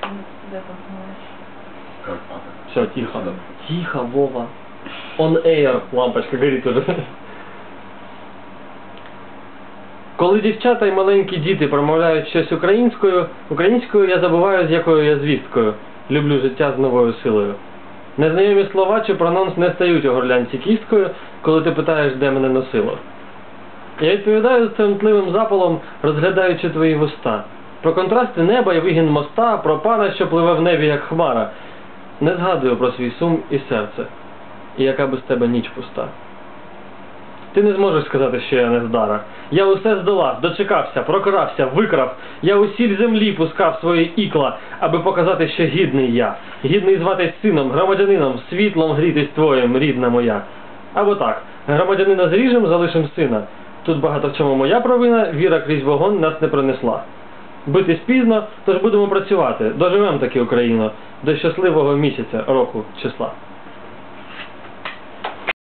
Там. Все, тихо. Тихо, Вова. On air, лампочка горить уже. Коли дівчата і маленькі діти промовляють щось українською, українською я забуваю, з якою я звісткою. Люблю життя з новою силою. Незнайомі слова чи прононс не стають у горлянці кісткою, коли ти питаєш, де мене носило. Я відповідаю з тремтливим запалом, розглядаючи твої вуста. Про контрасти неба і вигін моста, про пана, що пливе в небі, як хмара. Не згадую про свій сум і серце, і яка без тебе ніч пуста. Ти не зможеш сказати, що я нездара. Я усе здолав, дочекався, прокрався, викрав. Я усіль землі пускав свої ікла, аби показати, що гідний я. Гідний зватись сином, громадянином, світлом грітись твоїм, рідна моя. Або так, громадянина зріжем, залишим сина. Тут багато в чому моя провина, віра крізь вогонь нас не принесла. Битись пізно, тож будемо працювати. Доживем таки Україну до щасливого місяця року числа.